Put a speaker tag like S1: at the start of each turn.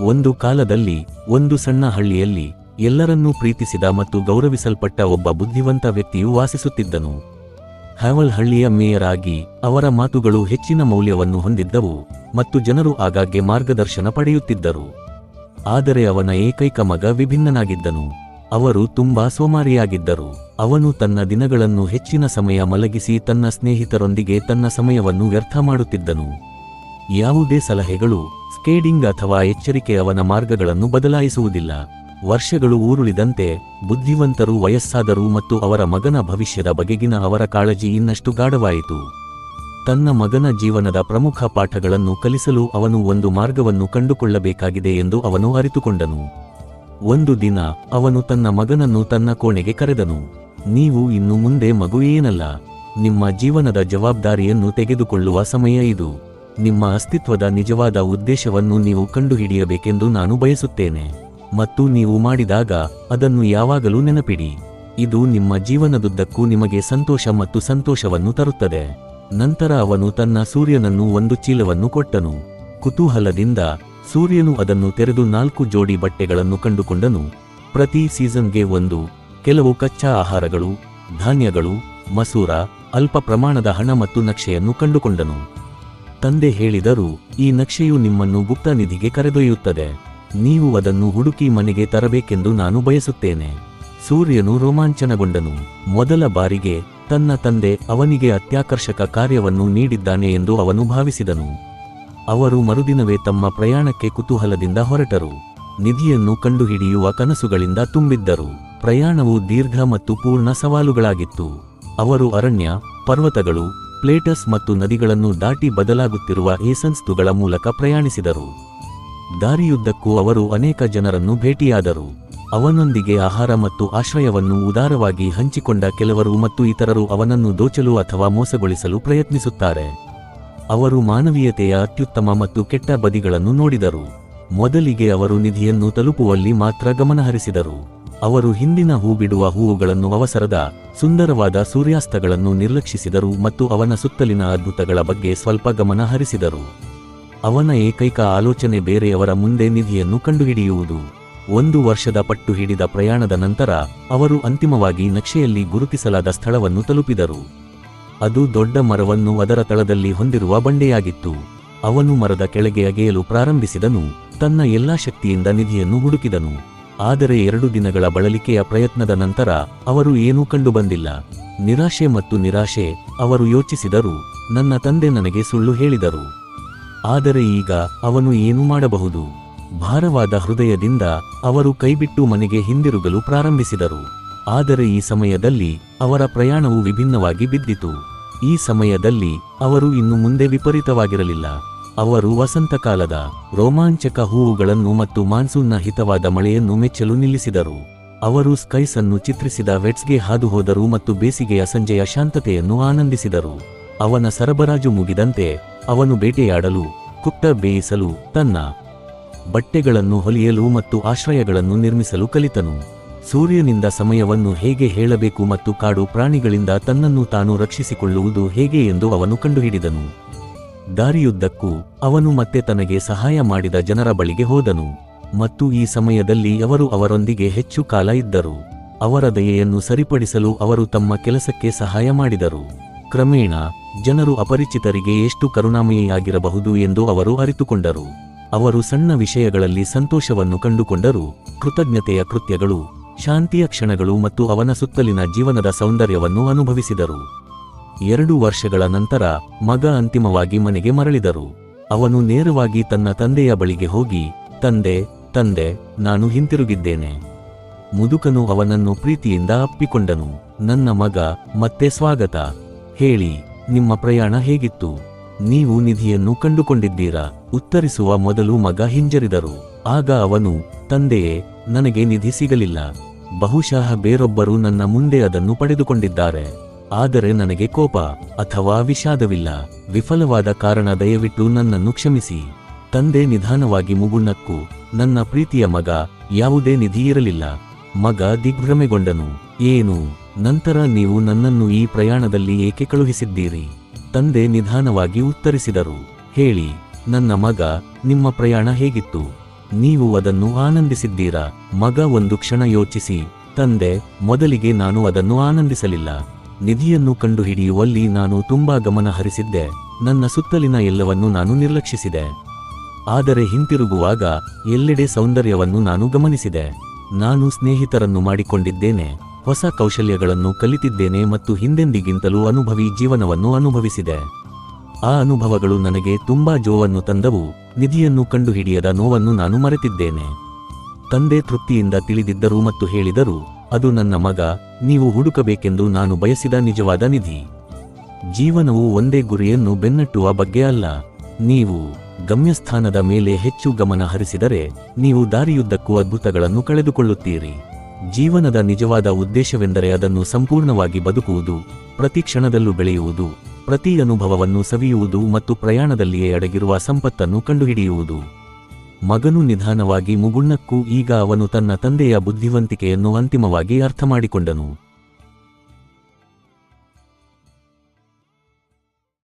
S1: ಒಂದು ಕಾಲದಲ್ಲಿ, ಒಂದು ಸಣ್ಣ ಹಳ್ಳಿಯಲ್ಲಿ ಎಲ್ಲರನ್ನೂ ಪ್ರೀತಿಸಿದ ಮತ್ತು ಗೌರವಿಸಲ್ಪಟ್ಟ ಒಬ್ಬ ಬುದ್ಧಿವಂತ ವ್ಯಕ್ತಿಯು ವಾಸಿಸುತ್ತಿದ್ದನು. ಹ್ಯಾವಲ್ ಹಳ್ಳಿಯ ಮೇಯರ್ ಆಗಿ ಅವರ ಮಾತುಗಳು ಹೆಚ್ಚಿನ ಮೌಲ್ಯವನ್ನು ಹೊಂದಿದ್ದವು ಮತ್ತು ಜನರು ಆಗಾಗ್ಗೆ ಮಾರ್ಗದರ್ಶನ ಪಡೆಯುತ್ತಿದ್ದರು. ಆದರೆ ಅವನ ಏಕೈಕ ಮಗ ವಿಭಿನ್ನನಾಗಿದ್ದನು. ಅವರು ತುಂಬಾ ಸೋಮಾರಿಯಾಗಿದ್ದರು. ಅವನು ತನ್ನ ದಿನಗಳನ್ನು ಹೆಚ್ಚಿನ ಸಮಯ ಮಲಗಿಸಿ ತನ್ನ ಸ್ನೇಹಿತರೊಂದಿಗೆ ತನ್ನ ಸಮಯವನ್ನು ವ್ಯರ್ಥ ಮಾಡುತ್ತಿದ್ದನು. ಯಾವುದೇ ಸಲಹೆಗಳು ಸ್ಕೇಡಿಂಗ್ ಅಥವಾ ಎಚ್ಚರಿಕೆ ಅವನ ಮಾರ್ಗಗಳನ್ನು ಬದಲಾಯಿಸುವುದಿಲ್ಲ. ವರ್ಷಗಳು ಊರುಳಿದಂತೆ ಬುದ್ಧಿವಂತರು, ವಯಸ್ಸಾದರು ಮತ್ತು ಅವರ ಮಗನ ಭವಿಷ್ಯದ ಬಗೆಗಿನ ಅವರ ಕಾಳಜಿ ಇನ್ನಷ್ಟು ಗಾಢವಾಯಿತು. ತನ್ನ ಮಗನ ಜೀವನದ ಪ್ರಮುಖ ಪಾಠಗಳನ್ನು ಕಲಿಸಲು ಅವನು ಒಂದು ಮಾರ್ಗವನ್ನು ಕಂಡುಕೊಳ್ಳಬೇಕಾಗಿದೆ ಎಂದು ಅವನು ಅರಿತುಕೊಂಡನು. ಒಂದು ದಿನ ಅವನು ತನ್ನ ಮಗನನ್ನು ತನ್ನ ಕೋಣೆಗೆ ಕರೆದನು, ನೀವು ಇನ್ನು ಮುಂದೆ ಮಗು ಏನಲ್ಲ, ನಿಮ್ಮ ಜೀವನದ ಜವಾಬ್ದಾರಿಯನ್ನು ತೆಗೆದುಕೊಳ್ಳುವ ಸಮಯ ಇದು. ನಿಮ್ಮ ಅಸ್ತಿತ್ವದ ನಿಜವಾದ ಉದ್ದೇಶವನ್ನು ನೀವು ಕಂಡುಹಿಡಿಯಬೇಕೆಂದು ನಾನು ಬಯಸುತ್ತೇನೆ. ಮತ್ತು ನೀವು ಮಾಡಿದಾಗ ಅದನ್ನು ಯಾವಾಗಲೂ ನೆನಪಿಡಿ. ಇದು ನಿಮ್ಮ ಜೀವನದುದ್ದಕ್ಕೂ ನಿಮಗೆ ಸಂತೋಷ ಮತ್ತು ಸಂತೋಷವನ್ನು ತರುತ್ತದೆ. ನಂತರ ಅವನು ತನ್ನ ಸೂರ್ಯನನ್ನು ಒಂದು ಚೀಲವನ್ನು ಕೊಟ್ಟನು. ಕುತೂಹಲದಿಂದ ಸೂರ್ಯನು ಅದನ್ನು ತೆರೆದು ನಾಲ್ಕು ಜೋಡಿ ಬಟ್ಟೆಗಳನ್ನು ಕಂಡುಕೊಂಡನು. ಪ್ರತಿ ಸೀಸನ್ಗೆ ಒಂದು, ಕೆಲವು ಕಚ್ಚಾ ಆಹಾರಗಳು, ಧಾನ್ಯಗಳು, ಮಸೂರ, ಅಲ್ಪ ಪ್ರಮಾಣದ ಹಣ ಮತ್ತು ನಕ್ಷೆಯನ್ನು ಕಂಡುಕೊಂಡನು. ತಂದೆ ಹೇಳಿದರು, ಈ ನಕ್ಷೆಯು ನಿಮ್ಮನ್ನು ಗುಪ್ತ ನಿಧಿಗೆ ಕರೆದೊಯ್ಯುತ್ತದೆ. ನೀವು ಅದನ್ನು ಹುಡುಕಿ ಮನೆಗೆ ತರಬೇಕೆಂದು ನಾನು ಬಯಸುತ್ತೇನೆ. ಸೂರ್ಯನು ರೋಮಾಂಚನಗೊಂಡನು. ಮೊದಲ ಬಾರಿಗೆ, ತನ್ನ ತಂದೆ ಅವನಿಗೆ ಅತ್ಯಾಕರ್ಷಕ ಕಾರ್ಯವನ್ನು ನೀಡಿದ್ದಾನೆ ಎಂದು ಅವನು ಭಾವಿಸಿದನು. ಅವರು ಮರುದಿನವೇ ತಮ್ಮ ಪ್ರಯಾಣಕ್ಕೆ ಕುತೂಹಲದಿಂದ ಹೊರಟರು. ನಿಧಿಯನ್ನು ಕಂಡುಹಿಡಿಯುವ ಕನಸುಗಳಿಂದ ತುಂಬಿದ್ದರು. ಪ್ರಯಾಣವು ದೀರ್ಘ ಮತ್ತು ಪೂರ್ಣ ಸವಾಲುಗಳಾಗಿತ್ತು. ಅವರು ಅರಣ್ಯ, ಪರ್ವತಗಳು ಪ್ಲೇಟಸ್ ಮತ್ತು ನದಿಗಳನ್ನು ದಾಟಿ ಬದಲಾಗುತ್ತಿರುವ ಏಸನ್ಸ್ತುಗಳ ಮೂಲಕ ಪ್ರಯಾಣಿಸಿದರು. ದಾರಿಯುದ್ದಕ್ಕೂ ಅವರು ಅನೇಕ ಜನರನ್ನು ಭೇಟಿಯಾದರು. ಅವನೊಂದಿಗೆ ಆಹಾರ ಮತ್ತು ಆಶ್ರಯವನ್ನು ಉದಾರವಾಗಿ ಹಂಚಿಕೊಂಡ ಕೆಲವರು ಮತ್ತು ಇತರರು ಅವನನ್ನು ದೋಚಲು ಅಥವಾ ಮೋಸಗೊಳಿಸಲು ಪ್ರಯತ್ನಿಸುತ್ತಾರೆ. ಅವರು ಮಾನವೀಯತೆಯ ಅತ್ಯುತ್ತಮ ಮತ್ತು ಕೆಟ್ಟ ಬದಿಗಳನ್ನು ನೋಡಿದರು. ಮೊದಲಿಗೆ ಅವರು ನಿಧಿಯನ್ನು ತಲುಪುವಲ್ಲಿ ಮಾತ್ರ ಗಮನಹರಿಸಿದರು. ಅವರು ಹಿಂದಿನ ಹೂ ಬಿಡುವ ಹೂವುಗಳನ್ನು ಅವಸರದ, ಸುಂದರವಾದ ಸೂರ್ಯಾಸ್ತಗಳನ್ನು ನಿರ್ಲಕ್ಷಿಸಿದರು ಮತ್ತು ಅವನ ಸುತ್ತಲಿನ ಅದ್ಭುತಗಳ ಬಗ್ಗೆ ಸ್ವಲ್ಪ ಗಮನ ಹರಿಸಿದರು. ಅವನ ಏಕೈಕ ಆಲೋಚನೆ ಬೇರೆಯವರ ಮುಂದೆ ನಿಧಿಯನ್ನು ಕಂಡುಹಿಡಿಯುವುದು. ಒಂದು ವರ್ಷದ ಪಟ್ಟು ಹಿಡಿದ ಪ್ರಯಾಣದ ನಂತರ, ಅವರು ಅಂತಿಮವಾಗಿ ನಕ್ಷೆಯಲ್ಲಿ ಗುರುತಿಸಲಾದ ಸ್ಥಳವನ್ನು ತಲುಪಿದರು. ಅದು ದೊಡ್ಡ ಮರವನ್ನು ಅದರ ತಳದಲ್ಲಿ ಹೊಂದಿರುವ ಬಂಡೆಯಾಗಿತ್ತು. ಅವನು ಮರದ ಕೆಳಗೆ ಅಗೆಯಲು ಪ್ರಾರಂಭಿಸಿದನು, ತನ್ನ ಎಲ್ಲಾ ಶಕ್ತಿಯಿಂದ ನಿಧಿಯನ್ನು ಹುಡುಕಿದನು. ಆದರೆ ಎರಡು ದಿನಗಳ ಬಳಲಿಕೆಯ ಪ್ರಯತ್ನದ ನಂತರ ಅವರು ಏನೂ ಕಂಡುಬಂದಿಲ್ಲ ನಿರಾಶೆ ಮತ್ತು ನಿರಾಶೆ, ಅವರು ಯೋಚಿಸಿದರು, ನನ್ನ ತಂದೆ ನನಗೆ ಸುಳ್ಳು ಹೇಳಿದರು. ಆದರೆ ಈಗ ಅವನು ಏನು ಮಾಡಬಹುದು. ಭಾರವಾದ ಹೃದಯದಿಂದ ಅವರು ಕೈಬಿಟ್ಟು ಮನೆಗೆ ಹಿಂದಿರುಗಲು ಪ್ರಾರಂಭಿಸಿದರು. ಆದರೆ ಈ ಸಮಯದಲ್ಲಿ ಅವರ ಪ್ರಯಾಣವು ವಿಭಿನ್ನವಾಗಿ ಬಿದ್ದಿತು. ಈ ಸಮಯದಲ್ಲಿ ಅವರು ಇನ್ನು ಮುಂದೆ ವಿಪರೀತವಾಗಿರಲಿಲ್ಲ. ಅವರು ವಸಂತಕಾಲದ ರೋಮಾಂಚಕ ಹೂವುಗಳನ್ನು ಮತ್ತು ಮಾನ್ಸೂನ್ನ ಹಿತವಾದ ಮಳೆಯನ್ನು ಮೆಚ್ಚಲು ನಿಲ್ಲಿಸಿದರು. ಅವರು ಸ್ಕೈಸ್ ಅನ್ನು ಚಿತ್ರಿಸಿದ ವೆಟ್ಸ್ಗೆ ಹಾದುಹೋದರು ಮತ್ತು ಬೇಸಿಗೆಯ ಸಂಜೆಯ ಶಾಂತತೆಯನ್ನು ಆನಂದಿಸಿದರು. ಅವನ ಸರಬರಾಜು ಮುಗಿದಂತೆ ಅವನು ಬೇಟೆಯಾಡಲು ಕುಟ್ಟ ಬೇಯಿಸಲು, ತನ್ನ ಬಟ್ಟೆಗಳನ್ನು ಹೊಲಿಯಲು ಮತ್ತು ಆಶ್ರಯಗಳನ್ನು ನಿರ್ಮಿಸಲು ಕಲಿತನು. ಸೂರ್ಯನಿಂದ ಸಮಯವನ್ನು ಹೇಗೆ ಹೇಳಬೇಕು ಮತ್ತು ಕಾಡು ಪ್ರಾಣಿಗಳಿಂದ ತನ್ನನ್ನು ತಾನು ರಕ್ಷಿಸಿಕೊಳ್ಳುವುದು ಹೇಗೆ ಎಂದು ಅವನು ಕಂಡುಹಿಡಿದನು. ದಾರಿಯುದ್ದಕ್ಕೂ ಅವನು ಮತ್ತೆ ತನಗೆ ಸಹಾಯ ಮಾಡಿದ ಜನರ ಬಳಿಗೆ ಹೋದನು. ಮತ್ತು ಈ ಸಮಯದಲ್ಲಿ ಅವರು ಅವರೊಂದಿಗೆ ಹೆಚ್ಚು ಕಾಲ ಇದ್ದರು. ಅವರ ದಯೆಯನ್ನು ಸರಿಪಡಿಸಲು ಅವರು ತಮ್ಮ ಕೆಲಸಕ್ಕೆ ಸಹಾಯ ಮಾಡಿದರು. ಕ್ರಮೇಣ, ಜನರು ಅಪರಿಚಿತರಿಗೆ ಎಷ್ಟು ಕರುಣಾಮಯಿಯಾಗಿರಬಹುದು ಎಂದು ಅವರು ಅರಿತುಕೊಂಡರು. ಅವರು ಸಣ್ಣ ವಿಷಯಗಳಲ್ಲಿ ಸಂತೋಷವನ್ನು ಕಂಡುಕೊಂಡರು. ಕೃತಜ್ಞತೆಯ ಕೃತ್ಯಗಳು, ಶಾಂತಿಯ ಕ್ಷಣಗಳು ಮತ್ತು ಅವನ ಸುತ್ತಲಿನ ಜೀವನದ ಸೌಂದರ್ಯವನ್ನು ಅನುಭವಿಸಿದರು. ಎರಡು ವರ್ಷಗಳ ನಂತರ ಮಗ ಅಂತಿಮವಾಗಿ ಮನೆಗೆ ಮರಳಿದರು. ಅವನು ನೇರವಾಗಿ ತನ್ನ ತಂದೆಯ ಬಳಿಗೆ ಹೋಗಿ, ತಂದೆ ತಂದೆ, ನಾನು ಹಿಂತಿರುಗಿದ್ದೇನೆ. ಮುದುಕನು ಅವನನ್ನು ಪ್ರೀತಿಯಿಂದ ಅಪ್ಪಿಕೊಂಡನು. ನನ್ನ ಮಗ, ಮತ್ತೆ ಸ್ವಾಗತ. ಹೇಳಿ, ನಿಮ್ಮ ಪ್ರಯಾಣ ಹೇಗಿತ್ತು? ನೀವು ನಿಧಿಯನ್ನು ಕಂಡುಕೊಂಡಿದ್ದೀರಾ? ಉತ್ತರಿಸುವ ಮೊದಲು ಮಗ ಹಿಂಜರಿದರು. ಆಗ ಅವನು, ತಂದೆಯೇ, ನನಗೆ ನಿಧಿ ಸಿಗಲಿಲ್ಲ. ಬಹುಶಃ ಬೇರೊಬ್ಬರು ನನ್ನ ಮುಂದೆ ಅದನ್ನು ಪಡೆದುಕೊಂಡಿದ್ದಾರೆ. ಆದರೆ ನನಗೆ ಕೋಪ ಅಥವಾ ವಿಷಾದವಿಲ್ಲ. ವಿಫಲವಾದ ಕಾರಣ ದಯವಿಟ್ಟು ನನ್ನನ್ನು ಕ್ಷಮಿಸಿ. ತಂದೆ ನಿಧಾನವಾಗಿ ಮುಗುಣ್ಣಕ್ಕೂ ನನ್ನ ಪ್ರೀತಿಯ ಮಗ ಯಾವುದೇ ನಿಧಿ ಇರಲಿಲ್ಲ. ಮಗ ದಿಗ್ಭ್ರಮೆಗೊಂಡನು. ಏನು? ನಂತರ ನೀವು ನನ್ನನ್ನು ಈ ಪ್ರಯಾಣದಲ್ಲಿ ಏಕೆ ಕಳುಹಿಸಿದ್ದೀರಿ? ತಂದೆ ನಿಧಾನವಾಗಿ ಉತ್ತರಿಸಿದರು. ಹೇಳಿ, ನನ್ನ ಮಗ, ನಿಮ್ಮ ಪ್ರಯಾಣ ಹೇಗಿತ್ತು? ನೀವು ಅದನ್ನು ಆನಂದಿಸಿದ್ದೀರಾ? ಮಗ ಒಂದು ಕ್ಷಣ ಯೋಚಿಸಿ. ತಂದೆ, ಮೊದಲಿಗೆ ನಾನು ಅದನ್ನು ಆನಂದಿಸಲಿಲ್ಲ. ನಿಧಿಯನ್ನು ಕಂಡುಹಿಡಿಯುವಲ್ಲಿ ನಾನು ತುಂಬಾ ಗಮನ ಹರಿಸಿದ್ದೆ. ನನ್ನ ಸುತ್ತಲಿನ ಎಲ್ಲವನ್ನು ನಾನು ನಿರ್ಲಕ್ಷಿಸಿದೆ. ಆದರೆ ಹಿಂತಿರುಗುವಾಗ ಎಲ್ಲೆಡೆ ಸೌಂದರ್ಯವನ್ನು ನಾನು ಗಮನಿಸಿದೆ. ನಾನು ಸ್ನೇಹಿತರನ್ನು ಮಾಡಿಕೊಂಡಿದ್ದೇನೆ. ಹೊಸ ಕೌಶಲ್ಯಗಳನ್ನು ಕಲಿತಿದ್ದೇನೆ ಮತ್ತು ಹಿಂದೆಂದಿಗಿಂತಲೂ ಅನುಭವಿ ಜೀವನವನ್ನು ಅನುಭವಿಸಿದೆ. ಆ ಅನುಭವಗಳು ನನಗೆ ತುಂಬಾ ಜೋವನ್ನು ತಂದವು. ನಿಧಿಯನ್ನು ಕಂಡುಹಿಡಿಯದ ನೋವನ್ನು ನಾನು ಮರೆತಿದ್ದೇನೆ. ತಂದೆ ತೃಪ್ತಿಯಿಂದ ತಿಳಿದಿದ್ದರು ಮತ್ತು ಹೇಳಿದರು ಅದು ನನ್ನ ಮಗ, ನೀವು ಹುಡುಕಬೇಕೆಂದು ನಾನು ಬಯಸಿದ ನಿಜವಾದ ನಿಧಿ. ಜೀವನವು ಒಂದೇ ಗುರಿಯನ್ನು ಬೆನ್ನಟ್ಟುವ ಬಗ್ಗೆ ಅಲ್ಲ. ನೀವು ಗಮ್ಯಸ್ಥಾನದ ಮೇಲೆ ಹೆಚ್ಚು ಗಮನ ಹರಿಸಿದರೆ ನೀವು ದಾರಿಯುದ್ದಕ್ಕೂ ಅದ್ಭುತಗಳನ್ನು ಕಳೆದುಕೊಳ್ಳುತ್ತೀರಿ. ಜೀವನದ ನಿಜವಾದ ಉದ್ದೇಶವೆಂದರೆ ಅದನ್ನು ಸಂಪೂರ್ಣವಾಗಿ ಬದುಕುವುದು, ಪ್ರತಿ ಕ್ಷಣದಲ್ಲೂ ಬೆಳೆಯುವುದು, ಪ್ರತಿ ಅನುಭವವನ್ನು ಸವಿಯುವುದು ಮತ್ತು ಪ್ರಯಾಣದಲ್ಲಿಯೇ ಅಡಗಿರುವ ಸಂಪತ್ತನ್ನು ಕಂಡುಹಿಡಿಯುವುದು. ಮಗನು ನಿಧಾನವಾಗಿ ಮುಗುಣ್ಣಕ್ಕೂ ಈಗ ಅವನು ತನ್ನ ತಂದೆಯ ಬುದ್ಧಿವಂತಿಕೆಯನ್ನು ಅಂತಿಮವಾಗಿ ಅರ್ಥಮಾಡಿಕೊಂಡನು.